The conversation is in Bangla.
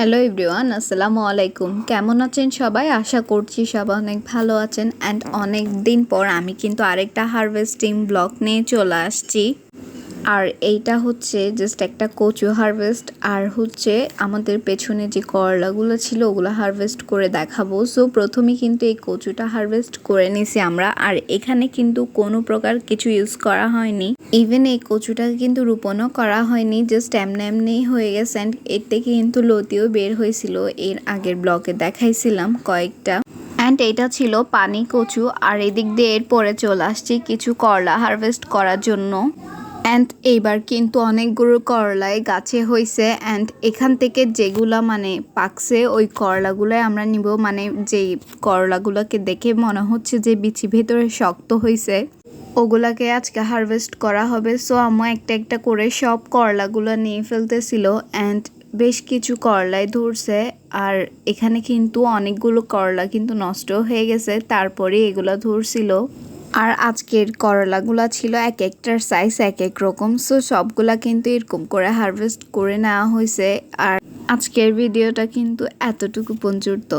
হ্যালো এভরিওয়ান আসসালামু আলাইকুম কেমন আছেন সবাই? আশা করছি সবাই অনেক ভালো আছেন। অ্যান্ড অনেক দিন পর আমি কিন্তু আরেকটা হারভেস্টিং ব্লগ নিয়ে চলে আসছি। আর এইটা হচ্ছে জাস্ট একটা কচু হারভেস্ট আর হচ্ছে আমাদের পেছনে যে করলাগুলো ছিল ওগুলো হারভেস্ট করে দেখাবো। সো প্রথমে কিন্তু এই কচুটা হারভেস্ট করে নিছি আমরা, আর এখানে কিন্তু কোনো প্রকার কিছু ইউজ করা হয়নি। ইভেন এই কচুটা কিন্তু রোপণও করা হয়নি জাস্ট এমনি এমনিই হয়ে গেছে অ্যান্ড এর থেকে কিন্তু লতিও বের হয়েছিল। এর আগের ব্লকে দেখাইছিলাম কয়েকটা। অ্যান্ড এটা ছিল পানি কচু, আর এদিক দিয়ে এরপরে চলে আসছি কিছু করলা হারভেস্ট করার জন্য। অ্যান্ড এইবার কিন্তু অনেকগুলো করলাই গাছে হয়েছে অ্যান্ড এখান থেকে যেগুলা মানে পাকছে, ওই করলাগুলাই আমরা নিব। মানে যেই করলাগুলোকে দেখে মনে হচ্ছে যে বিচি ভেতরে শক্ত হয়েছে ওগুলাকে আজকে হারভেস্ট করা হবে। সো আম্মু একটা একটা করে সব করলাগুলো নিয়ে ফেলতেছিল অ্যান্ড বেশ কিছু করলাই ধরছে। আর এখানে কিন্তু অনেকগুলো করলা কিন্তু নষ্ট হয়ে গেছে, তারপরে এগুলো ধরছিল। আর আজকের করলাগুলা ছিল এক একটার সাইজ এক এক রকম। সো সবগুলা কিন্তু এরকম করে হারভেস্ট করে নেওয়া হয়েছে। আর আজকের ভিডিওটা কিন্তু এতটুকু পর্যন্ত।